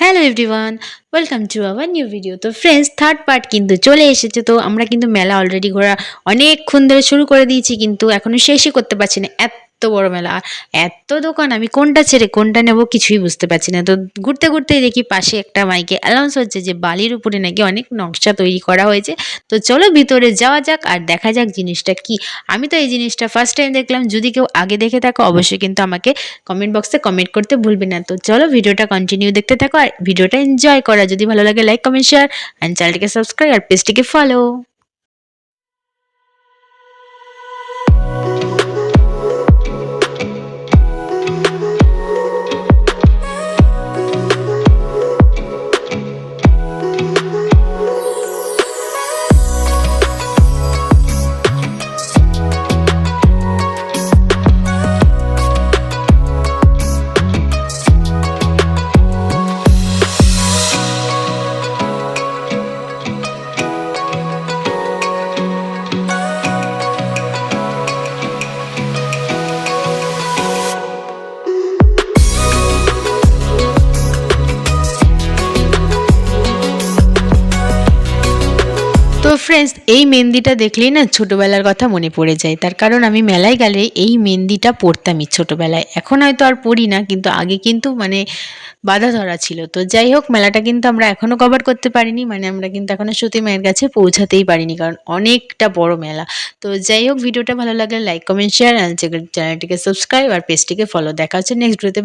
Hello everyone welcome to our new video তো friends third part কিন্তু চলে এসেছে। তো আমরা কিন্তু মেলা অলরেডি ঘোরা অনেকক্ষণ ধরে শুরু করে দিয়েছি, কিন্তু এখনও শেষই করতে পারছি না। এত বড় মেলা এত দোকান, আমি কোনটা ছেড়ে কোনটা নেব কিছুই বুঝতে পারছি না। তো ঘুরতে ঘুরতেই দেখি পাশে একটা মাইকে অ্যানাউন্স হচ্ছে যে বালির উপরে নাকি অনেক নকশা তৈরি করা হয়েছে। তো চলো ভিতরে যাওয়া যাক আর দেখা যাক জিনিসটা কি। আমি তো এই জিনিসটা ফার্স্ট টাইম দেখলাম, যদি কেউ আগে দেখে থাকো অবশ্যই কিন্তু আমাকে কমেন্ট বক্সে কমেন্ট করতে ভুলবে না। তো চলো ভিডিওটা কন্টিনিউ দেখতে থাকো আর ভিডিওটা এনজয় করা। যদি ভালো লাগে লাইক কমেন্ট শেয়ার অ্যান্ড চ্যানেলটিকে সাবস্ক্রাইব আর পেজটিকে ফলো তো ফ্রেন্ডস এই মেহেন্দিটা দেখলেই না ছোটোবেলার কথা মনে পড়ে যায়। তার কারণ আমি মেলায় গেলে এই মেহেন্দিটা পরতামই ছোটোবেলায়। এখন হয়তো আর পড়ি না, কিন্তু আগে কিন্তু মানে বাধা ধরা ছিল। তো যাই হোক, মেলাটা কিন্তু আমরা এখনও কভার করতে পারিনি মানে আমরা কিন্তু এখনও সতী মায়ের কাছে পৌঁছাতেই পারিনি, কারণ অনেকটা বড় মেলা। তো যাই হোক, ভিডিওটা ভালো লাগলে লাইক কমেন্ট শেয়ার চ্যানেলটিকে সাবস্ক্রাইব আর পেজটিকে ফলো দেখা হচ্ছে নেক্সট ভিডিওতে